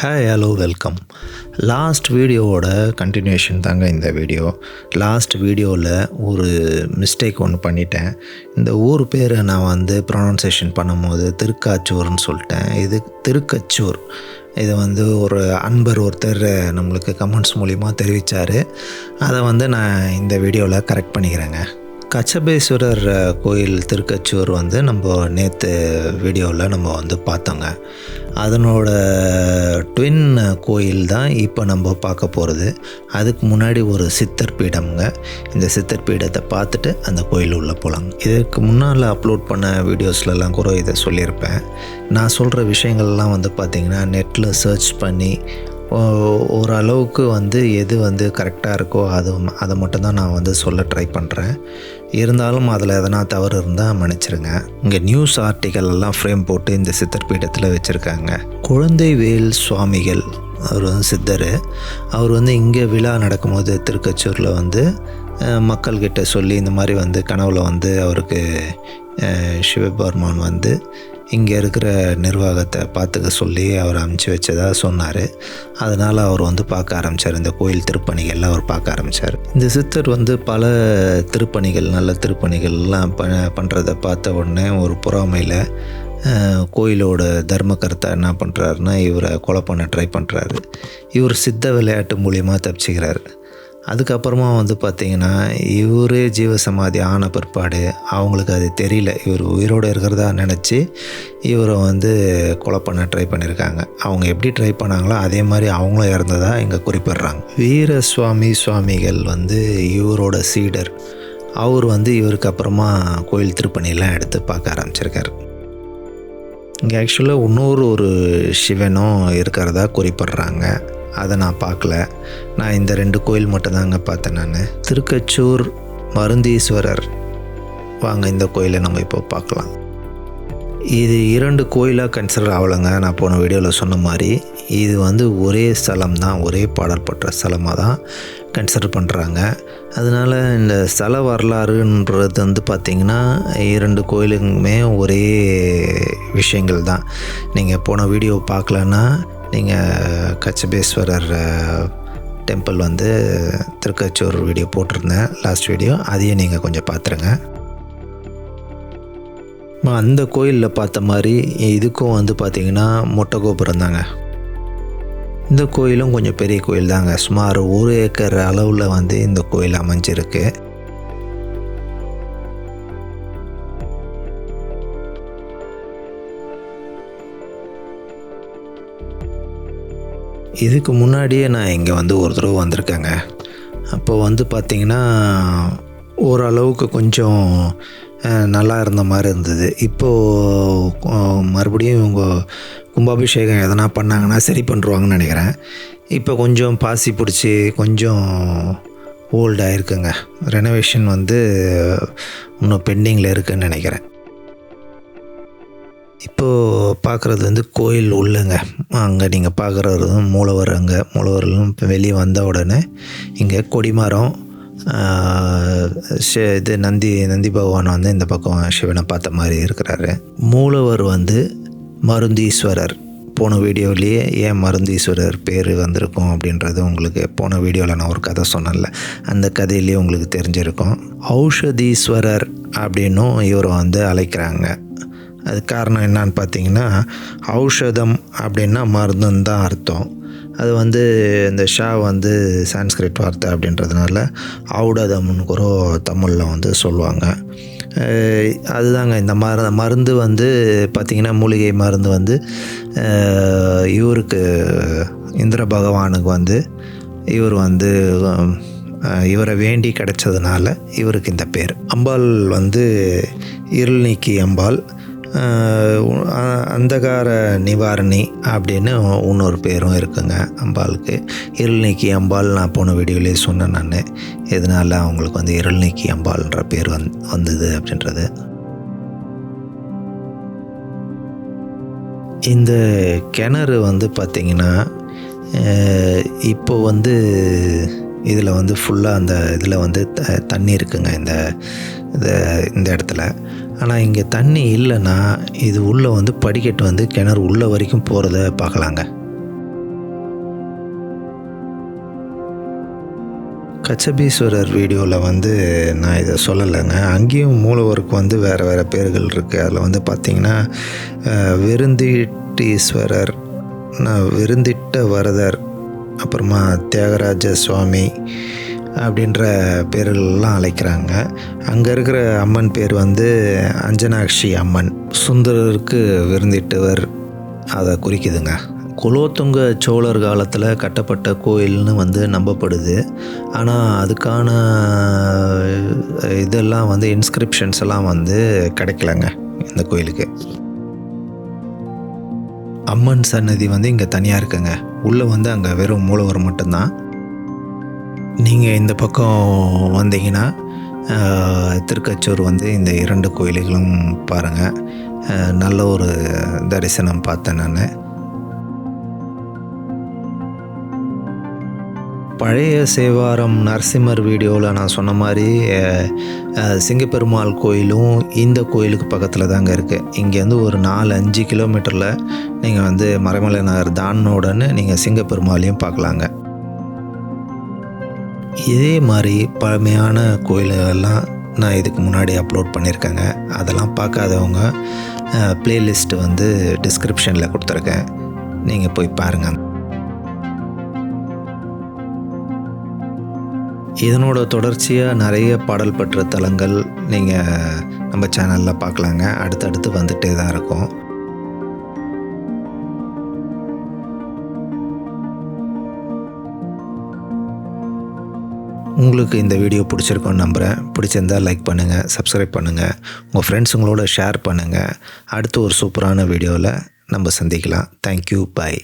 Hi hello welcome last வீடியோவோட continuation தாங்க இந்த வீடியோ லாஸ்ட் வீடியோவில் ஒரு மிஸ்டேக் ஒன்று பண்ணிட்டேன். இந்த ஊர் பேரை நான் வந்து ப்ரொனவுன்சேஷன் பண்ணும்போது திருக்காச்சூர்னு சொல்லிட்டேன். இது திருக்கச்சூர். இது வந்து ஒரு அன்பர் ஒருத்தர் நம்மளுக்கு கமெண்ட்ஸ் மூலிமா தெரிவித்தார் அதை வந்து நான் இந்த வீடியோவில் கரெக்ட் பண்ணிக்கிறேங்க. கச்சபேஸ்வரர் கோயில் திருக்கச்சூர் வந்து நம்ம நேற்று வீடியோவில் நம்ம வந்து பார்த்தோங்க. அதனோட ட்வின் கோயில் தான் இப்போ நம்ம பார்க்க போகிறது அதுக்கு முன்னாடி ஒரு சித்தர் பீடம்ங்க. இந்த சித்தர் பீடத்தை பார்த்துட்டு அந்த கோயில் உள்ளே போகலாங்க இதுக்கு முன்னால் அப்லோட் பண்ண வீடியோஸ்லலாம் கூட இதை சொல்லியிருப்பேன். நான் சொல்கிற விஷயங்கள்லாம் வந்து பார்த்திங்கன்னா நெட்டில் சர்ச் பண்ணி ஓ- ஓரளவுக்கு வந்து எது வந்து கரெக்டாக இருக்கோ அது அதை மட்டும்தான் நான் வந்து சொல்ல ட்ரை பண்ணுறேன் இருந்தாலும் அதில் எதனா தவறு இருந்தால் மன்னிச்சிருங்க. இங்கே நியூஸ் ஆர்டிக்கல் எல்லாம் ஃப்ரேம் போட்டு இந்த சித்தர் பீடத்தில் வச்சுருக்காங்க குழந்தைவேல் சுவாமிகள் அவர் வந்து சித்தர். அவர் வந்து இங்கே விழா நடக்கும்போது திருக்கச்சூரில் வந்து மக்கள்கிட்ட சொல்லி இந்த மாதிரி வந்து கனவுல வந்து அவருக்கு சிவபெருமான் வந்து இங்கே இருக்கிற நிர்வாகத்தை பார்த்துக்க சொல்லி அவர் அமுச்சு வச்சதாக சொன்னார். அதனால் அவர் வந்து பார்க்க ஆரம்பித்தார் இந்த கோயில் திருப்பணிகள்லாம் அவர் பார்க்க ஆரம்பித்தார் இந்த சித்தர் வந்து பல திருப்பணிகள் நல்ல திருப்பணிகள்லாம் ப பண்ணுறதை பார்த்த உடனே ஒரு பொறாமையில் கோயிலோட தர்மகர்த்தா என்ன பண்ணுறாருன்னா இவரை கொலை பண்ண ட்ரை பண்ணுறாரு இவர் சித்த விளையாட்டு மூலியமாக தப்பிச்சுக்கிறாரு. அதுக்கப்புறமா வந்து பார்த்திங்கன்னா இவரே ஜீவசமாதி ஆன பிற்பாடு அவங்களுக்கு அது தெரியல. இவர் உயிரோடு இருக்கிறதா நினச்சி இவரை வந்து கொலை பண்ண ட்ரை பண்ணியிருக்காங்க. அவங்க எப்படி ட்ரை பண்ணாங்களோ அதே மாதிரி அவங்களும் இறந்ததா இங்கே குறிப்பிடுறாங்க. வீரசுவாமி சுவாமிகள் வந்து இவரோட சீடர். அவர் வந்து இவருக்கு அப்புறமா கோயில் திருப்பணியெல்லாம் எடுத்து பார்க்க ஆரம்பிச்சிருக்காரு. இங்கே ஆக்சுவலாக இன்னொரு ஒரு சிவனும் இருக்கிறதா குறிப்பிடுறாங்க. அதை நான் பார்க்கல. நான் இந்த ரெண்டு கோயில் மட்டும்தாங்க பார்த்தேன் நான். திருக்கச்சூர் மருந்தீஸ்வரர். வாங்க இந்த கோயிலை நம்ம இப்போ பார்க்கலாம். இது இரண்டு கோயிலாக கன்சிடர் ஆகலைங்க. நான் போன வீடியோவில் சொன்ன மாதிரி இது வந்து ஒரே ஸ்தலம் தான் ஒரே பாடல் பெற்ற ஸ்தலமாக தான் கன்சிடர் பண்ணுறாங்க அதனால் இந்த ஸ்தல வரலாறுன்றது வந்து பார்த்திங்கன்னா இரண்டு கோயிலுக்குமே ஒரே விஷயங்கள் தான் நீங்கள் போன வீடியோ பார்க்கலன்னா நீங்கள் கச்சபேஸ்வரர் டெம்பிள் வந்து திருக்கச்சூர் வீடியோ போட்டிருந்தேன் லாஸ்ட் வீடியோ அதையும் நீங்கள் கொஞ்சம் பார்த்துருங்க அந்த கோயிலில் பார்த்த மாதிரி இதுக்கும் வந்து பார்த்திங்கன்னா மொட்டை கோபுரம் தாங்க. இந்த கோயிலும் கொஞ்சம் பெரிய கோயில் தாங்க சுமார் ஒரு ஏக்கர் அளவில் வந்து இந்த கோயில் அமைஞ்சிருக்கு. இதுக்கு முன்னாடியே நான் இங்கே வந்து ஒரு தடவை வந்திருக்கேங்க. அப்போ வந்து பார்த்திங்கன்னா ஓரளவுக்கு கொஞ்சம் நல்லா இருந்த மாதிரி இருந்தது. இப்போது மறுபடியும் இவங்க கும்பாபிஷேகம் எதனா பண்ணாங்கன்னா சரி பண்ணுருவாங்கன்னு நினைக்கிறேன். இப்போ கொஞ்சம் பாசி பிடிச்சி கொஞ்சம் ஓல்டாக இருக்குங்க ரெனோவேஷன் வந்து இன்னும் பெண்டிங்கில் இருக்குதுன்னு நினைக்கிறேன். இப்போது பார்க்குறது வந்து கோயில் உள்ளங்க. அங்கே நீங்கள் பார்க்குறது மூலவர் அங்கே மூலவர்களும் இப்போ வெளியே வந்த உடனே இங்கே கொடிமரம் இது நந்தி நந்தி பகவான் வந்து இந்த பக்கம் சிவனை பார்த்த மாதிரி இருக்கிறாரு. மூலவர் வந்து மருந்தீஸ்வரர். போன வீடியோவிலேயே ஏன் மருந்தீஸ்வரர் பேர் வந்திருக்கும் அப்படின்றது உங்களுக்கு போன வீடியோவில் நான் ஒரு கதை சொன்னேன்ல. அந்த கதையிலேயே உங்களுக்கு தெரிஞ்சிருக்கும். ஔஷதீஸ்வரர் அப்படின்னும் இவரை வந்து அழைக்கிறாங்க. அது காரணம் என்னன்னு பார்த்தீங்கன்னா ஔஷதம் அப்படின்னா மருந்துன்னு தான் அர்த்தம். அது வந்து இந்த ஷா வந்து சான்ஸ்கிரிட் வார்த்தை அப்படின்றதுனால ஔடதம்னு கூட தமிழில் வந்து சொல்லுவாங்க. அதுதாங்க இந்த மரு மருந்து வந்து பார்த்திங்கன்னா மூலிகை மருந்து வந்து இவருக்கு இந்திர பகவானுக்கு வந்து இவர் வந்து இவரை வேண்டி கிடைச்சதுனால இவருக்கு இந்த பேர். அம்பாள் வந்து இருள் நீக்கி அம்பாள். அந்தகார நிவாரணி அப்படின்னு இன்னொரு பேரும் இருக்குங்க அம்பாளுக்கு. இருள் நீக்கி அம்பாள் நான் போன வீடியோலேயே சொன்னேன் நான். எதனால் அவங்களுக்கு வந்து இருள் நீக்கி அம்பாள்ன்ற பேர் வந் வந்தது அப்படின்றது. இந்த கிணறு வந்து பார்த்திங்கன்னா இப்போ வந்து இதில் வந்து ஃபுல்லாக அந்த இதில் வந்து த- தண்ணி இருக்குங்க இந்த இந்த- இந்த இடத்துல. ஆனால் இங்கே தண்ணி இல்லைன்னா இது உள்ளே வந்து படிக்கட்டு வந்து கிணறு உள்ளே வரைக்கும் போகிறத பார்க்கலாங்க. கச்சபீஸ்வரர் வீடியோவில் வந்து நான் இதை சொல்லலைங்க. அங்கேயும் மூலவருக்கு வந்து வேறு வேறு பேர்கள் இருக்குது அதில் வந்து பார்த்திங்கன்னா விருந்தீட்டீஸ்வரர் விருந்திட்ட வரதர் அப்புறமா தியாகராஜ சுவாமி அப்படின்ற பேர்கள்லாம் அழைக்கிறாங்க. அங்கே இருக்கிற அம்மன் பேர் வந்து அஞ்சனாட்சி அம்மன். சுந்தரருக்கு விருந்திட்டவர் அதை குறிக்குதுங்க. குலோத்துங்க சோழர் காலத்தில் கட்டப்பட்ட கோயில்னு வந்து நம்பப்படுது. ஆனால் அதுக்கான இதெல்லாம் வந்து இன்ஸ்கிரிப்ஷன்ஸ் எல்லாம் வந்து கிடைக்கலங்க இந்த கோயிலுக்கு. அம்மன் சன்னதி வந்து இங்கே தனியாக இருக்குங்க. உள்ளே வந்து அங்கே வெறும் மூலவர் மட்டும்தான். நீங்கள் இந்த பக்கம் வந்தீங்கன்னா திருக்கச்சூர் வந்து இந்த இரண்டு கோயில்களும் பாருங்கள் நல்ல ஒரு தரிசனம் பார்த்தேன் நான். பழைய சேவாரம் நரசிம்மர் வீடியோவில் நான் சொன்ன மாதிரி சிங்கப்பெருமாள் கோயிலும் இந்த கோயிலுக்கு பக்கத்தில் தாங்க இருக்குது இங்கேருந்து ஒரு நாலு அஞ்சு கிலோமீட்டரில் நீங்கள் வந்து மறைமலை நகர் தானோடன்னு நீங்கள் சிங்கப்பெருமாளையும் பார்க்கலாங்க. இதே மாதிரி பழமையான கோயில்களெல்லாம் நான் இதுக்கு முன்னாடி அப்லோட் பண்ணியிருக்கேங்க. அதெல்லாம் பார்க்காதவங்க ப்ளேலிஸ்ட் வந்து டிஸ்கிரிப்ஷனில் கொடுத்துருக்கேன். நீங்கள் போய் பாருங்கள் இதனோட தொடர்ச்சியாக நிறைய பாடல் பெற்ற தலங்கள் நீங்கள் நம்ம சேனலில் பார்க்கலாங்க. அடுத்தடுத்து வந்துகிட்டே தான் இருக்கும். உங்களுக்கு இந்த வீடியோ பிடிச்சிருக்கோன்னு நம்புகிறேன் பிடிச்சிருந்தா லைக் பண்ணுங்கள் சப்ஸ்கிரைப் பண்ணுங்கள் உங்கள் ஃப்ரெண்ட்ஸுங்களோட ஷேர் பண்ணுங்கள் அடுத்து ஒரு சூப்பரான வீடியோவில் நம்ம சந்திக்கலாம். Thank you bye